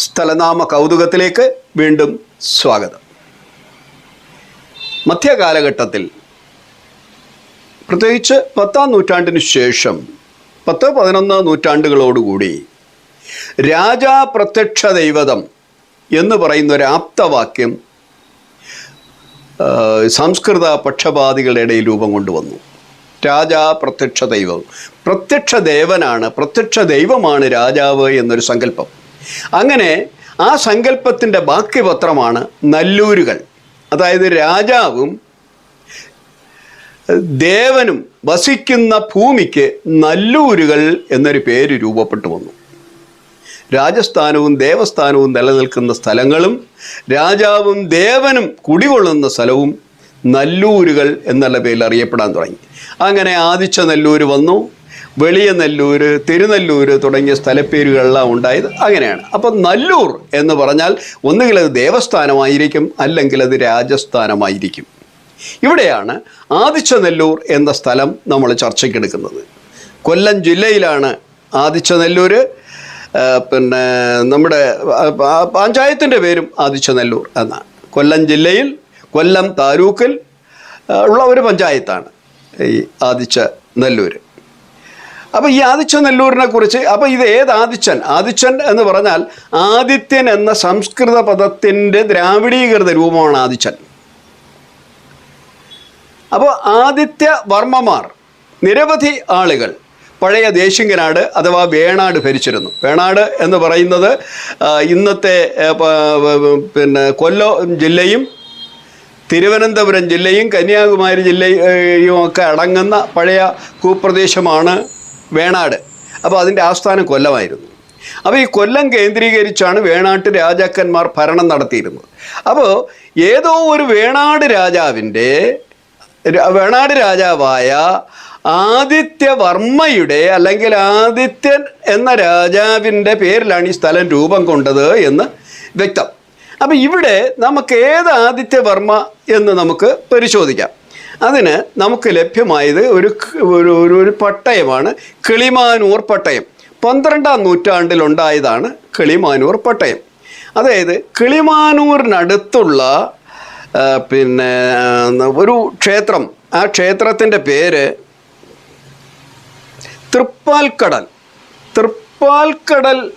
സ്ഥലനാമ കൗതുകത്തിലേക്ക് വീണ്ടും സ്വാഗതം. മധ്യകാലഘട്ടത്തിൽ പ്രത്യേകിച്ച് പത്താം നൂറ്റാണ്ടിന് ശേഷം പത്ത് പതിനൊന്ന് നൂറ്റാണ്ടുകളോടുകൂടി രാജാ പ്രത്യക്ഷ ദൈവതം എന്ന് പറയുന്ന ഒരു ആപ്തവാക്യം സംസ്കൃത പക്ഷപാതികളുടെ ഇടയിൽ രൂപം കൊണ്ടുവന്നു. രാജാ പ്രത്യക്ഷ ദൈവം. പ്രത്യക്ഷ ദേവനാണ് പ്രത്യക്ഷ ദൈവമാണ് രാജാവ് എന്നൊരു സങ്കല്പം. അങ്ങനെ ആ സങ്കല്പത്തിന്റെ ബാക്കി പത്രമാണ് നല്ലൂരുകൾ. അതായത് രാജാവും ദേവനും വസിക്കുന്ന ഭൂമിക്ക് നല്ലൂരുകൾ എന്നൊരു പേര് രൂപപ്പെട്ടു വന്നു. രാജസ്ഥാനവും ദേവസ്ഥാനവും നിലനിൽക്കുന്ന സ്ഥലങ്ങളും രാജാവും ദേവനും കുടികൊള്ളുന്ന സ്ഥലവും നല്ലൂരുകൾ എന്നുള്ള പേരിൽ അറിയപ്പെടാൻ തുടങ്ങി. അങ്ങനെ ആദിച്ച നെല്ലൂര് വന്നു. വെളിയ നെല്ലൂർ തിരുനെല്ലൂർ തുടങ്ങിയ സ്ഥലപ്പേരുകളെല്ലാം ഉണ്ടായത് അങ്ങനെയാണ്. അപ്പം നല്ലൂർ എന്ന് പറഞ്ഞാൽ ഒന്നുകിൽ അത് ദേവസ്ഥാനമായിരിക്കും അല്ലെങ്കിൽ അത് രാജസ്ഥാനമായിരിക്കും. ഇവിടെയാണ് ആദിച്ചനെല്ലൂർ എന്ന സ്ഥലം നമ്മൾ ചർച്ചയ്ക്കെടുക്കുന്നത്. കൊല്ലം ജില്ലയിലാണ് ആദിച്ചനെല്ലൂർ നെല്ലൂർ പിന്നെ നമ്മുടെ പഞ്ചായത്തിന്റെ പേരും ആദിച്ചനെല്ലൂർ എന്നാണ്. കൊല്ലം ജില്ലയിൽ കൊല്ലം താലൂക്കിൽ ഉള്ള ഒരു പഞ്ചായത്താണ് ഈ ആദിച്ച നെല്ലൂർ അപ്പോൾ ഈ ആദിച്ച നെല്ലൂരിനെ കുറിച്ച് അപ്പോൾ ഇത് ഏത് ആദിച്ചൻ? ആദിച്ചൻ എന്ന് പറഞ്ഞാൽ ആദിത്യൻ എന്ന സംസ്കൃത പദത്തിന്റെ ദ്രാവിഡീകൃത രൂപമാണ് ആദിച്ചൻ. അപ്പോൾ ആദിത്യ വർമ്മമാർ നിരവധി ആളുകൾ പഴയ ദേശിങ്കനാട് അഥവാ വേണാട് ഭരിച്ചിരുന്നു. വേണാട് എന്ന് പറയുന്നത് ഇന്നത്തെ പിന്നെ കൊല്ലം ജില്ലയും തിരുവനന്തപുരം ജില്ലയും കന്യാകുമാരി ജില്ലയും ഒക്കെ അടങ്ങുന്ന പഴയ ഭൂപ്രദേശമാണ് വേണാട്. അപ്പോൾ അതിന്റെ ആസ്ഥാനം കൊല്ലമായിരുന്നു. അപ്പോൾ ഈ കൊല്ലം കേന്ദ്രീകരിച്ചാണ് വേണാട്ട് രാജാക്കന്മാർ ഭരണം നടത്തിയിരുന്നത്. അപ്പോൾ ഏതോ ഒരു വേണാട് രാജാവിന്റെ വേണാട് രാജാവായ ആദിത്യവർമ്മയുടെ അല്ലെങ്കിൽ ആദിത്യൻ എന്ന രാജാവിന്റെ പേരിലാണ് ഈ സ്ഥലം രൂപം കൊണ്ടത് എന്ന് വ്യക്തം. അപ്പം ഇവിടെ നമുക്ക് ഏത് ആദിത്യവർമ്മ എന്ന് നമുക്ക് പരിശോധിക്കാം. അതിന് നമുക്ക് ലഭ്യമായത് ഒരു ഒരു ഒരു പട്ടയമാണ് കിളിമാനൂർ പട്ടയം. പന്ത്രണ്ടാം നൂറ്റാണ്ടിലുണ്ടായതാണ് കിളിമാനൂർ പട്ടയം. അതായത് കിളിമാനൂരിനടുത്തുള്ള പിന്നെ ഒരു ക്ഷേത്രം. ആ ക്ഷേത്രത്തിന്റെ പേര് തൃപ്പാൽക്കടൽ. തൃപ്പാൽക്കടൽ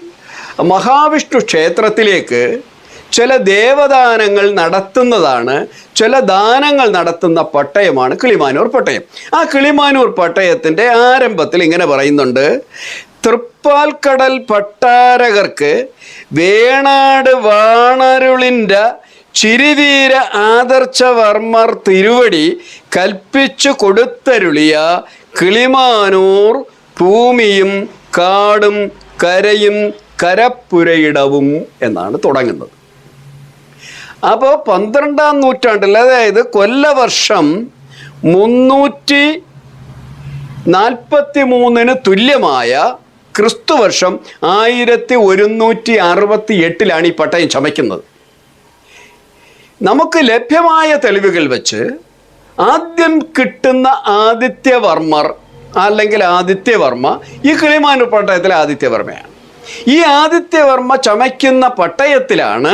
മഹാവിഷ്ണു ക്ഷേത്രത്തിലേക്ക് ചില ദേവദാനങ്ങൾ നടത്തുന്നതാണ് ചില ദാനങ്ങൾ നടത്തുന്ന പട്ടയമാണ് കിളിമാനൂർ പട്ടയം. ആ കിളിമാനൂർ പട്ടയത്തിന്റെ ആരംഭത്തിൽ ഇങ്ങനെ പറയുന്നുണ്ട് തൃപ്പാൽക്കടൽ പട്ടാരകർക്ക് വേണാട് വാണരുളിന്റെ ചിരിവീര ആദർശവർമ്മർ തിരുവടി കൽപ്പിച്ചു കൊടുത്തരുളിയ കിളിമാനൂർ ഭൂമിയും കാടും കരയും കരപ്പുരയിടവും എന്നാണ് തുടങ്ങുന്നത്. അപ്പോൾ പന്ത്രണ്ടാം നൂറ്റാണ്ടിൽ അതായത് കൊല്ലവർഷം മുന്നൂറ്റി നാൽപ്പത്തി മൂന്നിന് തുല്യമായ ക്രിസ്തുവർഷം ആയിരത്തി ഒരുന്നൂറ്റി അറുപത്തി എട്ടിലാണ് ഈ പട്ടയം ചമയ്ക്കുന്നത്. നമുക്ക് ലഭ്യമായ തെളിവുകൾ വെച്ച് ആദ്യം കിട്ടുന്ന ആദിത്യവർമ്മർ അല്ലെങ്കിൽ ആദിത്യവർമ്മ ഈ കിളിമാനൂർ പട്ടയത്തിലെ ആദിത്യവർമ്മയാണ്. ഈ ആദിത്യവർമ്മ ചമയ്ക്കുന്ന പട്ടയത്തിലാണ്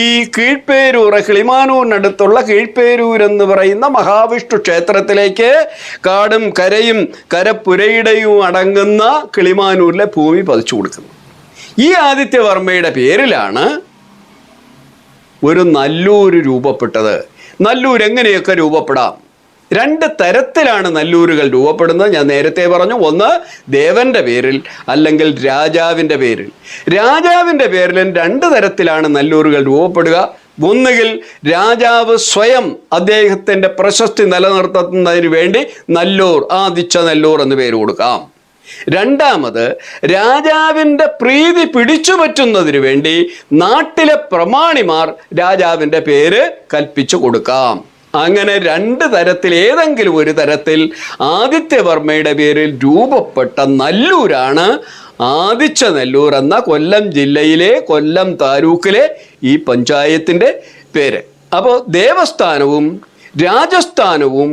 ഈ കീഴ്പേരൂർ കിളിമാനൂരിനടുത്തുള്ള കീഴ്പേരൂർ എന്ന് പറയുന്ന മഹാവിഷ്ണു ക്ഷേത്രത്തിലേക്ക് കാടും കരയും കരപ്പുരയിടയും അടങ്ങുന്ന കിളിമാനൂരിലെ ഭൂമി പതിച്ചു കൊടുക്കുന്നത് ഈ ആദിത്യവർമ്മയുടെ പേരിലാണ് ഒരു നല്ലൂർ രൂപപ്പെട്ടത്. നല്ലൂർ എങ്ങനെയൊക്കെ രൂപപ്പെടാം? രണ്ട് തരത്തിലാണ് നല്ലൂരുകൾ രൂപപ്പെടുന്നത്. ഞാൻ നേരത്തെ പറഞ്ഞു ഒന്ന് ദേവന്റെ പേരിൽ അല്ലെങ്കിൽ രാജാവിന്റെ പേരിൽ. രാജാവിന്റെ പേരിലും രണ്ട് തരത്തിലാണ് നല്ലൂരുകൾ രൂപപ്പെടുക. ഒന്നുകിൽ രാജാവ് സ്വയം അദ്ദേഹത്തിന്റെ പ്രശസ്തി നിലനിർത്തുന്നതിന് വേണ്ടി നല്ലൂർ ആദിച്ച നല്ലൂർ എന്ന് പേര് കൊടുക്കാം. രണ്ടാമത് രാജാവിന്റെ പ്രീതി പിടിച്ചു പറ്റുന്നതിന് വേണ്ടി നാട്ടിലെ പ്രമാണിമാർ രാജാവിന്റെ പേര് കൽപ്പിച്ചു കൊടുക്കാം. അങ്ങനെ രണ്ട് തരത്തിൽ ഏതെങ്കിലും ഒരു തരത്തിൽ ആദിത്യവർമ്മയുടെ പേരിൽ രൂപപ്പെട്ട നല്ലൂരാണ് ആദിച്ച നെല്ലൂർ എന്ന കൊല്ലം ജില്ലയിലെ കൊല്ലം താലൂക്കിലെ ഈ പഞ്ചായത്തിന്റെ പേര്. അപ്പോൾ ദേവസ്ഥാനവും രാജസ്ഥാനവും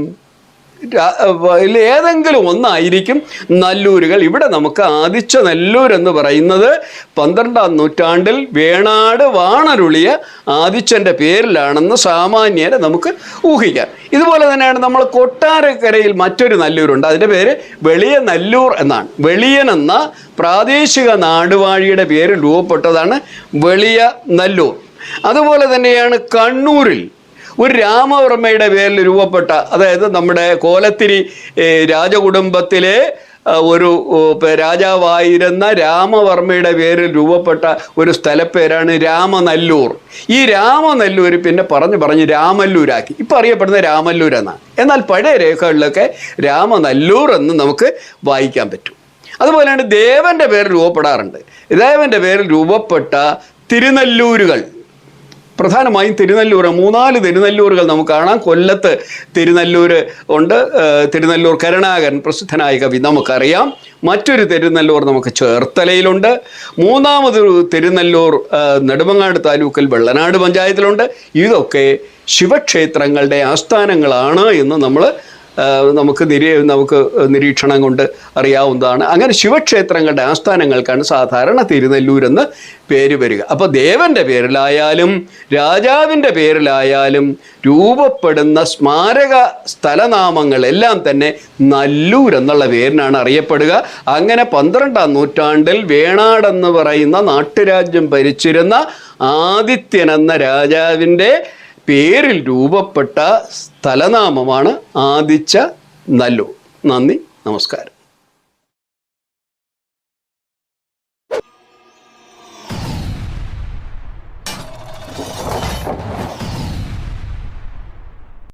ഏതെങ്കിലും ഒന്നായിരിക്കും നല്ലൂരുകൾ. ഇവിടെ നമുക്ക് ആദിച്ച നല്ലൂർ എന്ന് പറയുന്നത് പന്ത്രണ്ടാം നൂറ്റാണ്ടിൽ വേണാട് വാണരുളിയ ആദിച്ചന്റെ പേരിലാണെന്ന് സാമാന്യരെ നമുക്ക് ഊഹിക്കാം. ഇതുപോലെ തന്നെയാണ് നമ്മൾ കൊട്ടാരക്കരയിൽ മറ്റൊരു നല്ലൂരുണ്ട്. അതിന്റെ പേര് വെളിയ നല്ലൂർ എന്നാണ്. വെളിയൻ എന്ന പ്രാദേശിക നാടുവാഴിയുടെ പേര് രൂപപ്പെട്ടതാണ് വെളിയ നല്ലൂർ. അതുപോലെ തന്നെയാണ് കണ്ണൂരിൽ ഒരു രാമവർമ്മയുടെ പേരിൽ രൂപപ്പെട്ട അതായത് നമ്മുടെ കോലത്തിരി രാജകുടുംബത്തിലെ ഒരു രാജാവായിരുന്ന രാമവർമ്മയുടെ പേരിൽ രൂപപ്പെട്ട ഒരു സ്ഥലപ്പേരാണ് രാമനല്ലൂർ. ഈ രാമനല്ലൂർ പിന്നെ പറഞ്ഞു പറഞ്ഞ് രാമല്ലൂരാക്കി. ഇപ്പം അറിയപ്പെടുന്ന രാമല്ലൂർ എന്നാണ് എന്നാൽ പഴയ രേഖകളിലൊക്കെ രാമനല്ലൂർ എന്ന് നമുക്ക് വായിക്കാൻ പറ്റും. അതുപോലെയാണ് ദേവന്റെ പേര് രൂപപ്പെടാറുണ്ട്. ദേവന്റെ പേരിൽ രൂപപ്പെട്ട തിരുനെല്ലൂരുകൾ. പ്രധാനമായും തിരുനെല്ലൂർ മൂന്നാൽ തിരുനെല്ലൂരുകൾ നമുക്ക് കാണാം. കൊല്ലത്ത് തിരുനെല്ലൂർ ഉണ്ട്. തിരുനെല്ലൂർ കരുണാകരൻ പ്രസിദ്ധനായ കവി നമുക്കറിയാം. മറ്റൊരു തിരുനെല്ലൂർ നമുക്ക് ചേർത്തലയിലുണ്ട്. മൂന്നാമതൊരു തിരുനെല്ലൂർ നെടുമങ്ങാട് താലൂക്കിൽ വെള്ളനാട് പഞ്ചായത്തിലുണ്ട്. ഇതൊക്കെ ശിവക്ഷേത്രങ്ങളുടെ ആസ്ഥാനങ്ങളാണ് എന്ന് നമ്മൾ നമുക്ക് നിരീ നമുക്ക് നിരീക്ഷണം കൊണ്ട് അറിയാവുന്നതാണ്. അങ്ങനെ ശിവക്ഷേത്രങ്ങളുടെ ആസ്ഥാനങ്ങൾക്കാണ് സാധാരണ തിരുനെല്ലൂർ എന്ന് പേര് വരിക. അപ്പോൾ ദേവന്റെ പേരിലായാലും രാജാവിന്റെ പേരിലായാലും രൂപപ്പെടുന്ന സ്മാരക സ്ഥലനാമങ്ങളെല്ലാം തന്നെ നല്ലൂർ എന്നുള്ള പേരിനാണ് അറിയപ്പെടുക. അങ്ങനെ പന്ത്രണ്ടാം നൂറ്റാണ്ടിൽ വേണാടെന്ന് പറയുന്ന നാട്ടുരാജ്യം ഭരിച്ചിരുന്ന ആദിത്യൻ എന്ന രാജാവിന്റെ പേരിൽ രൂപപ്പെട്ട സ്ഥലനാമമാണ് ആദിച്ച നല്ലൂർ. നന്ദി നമസ്കാരം.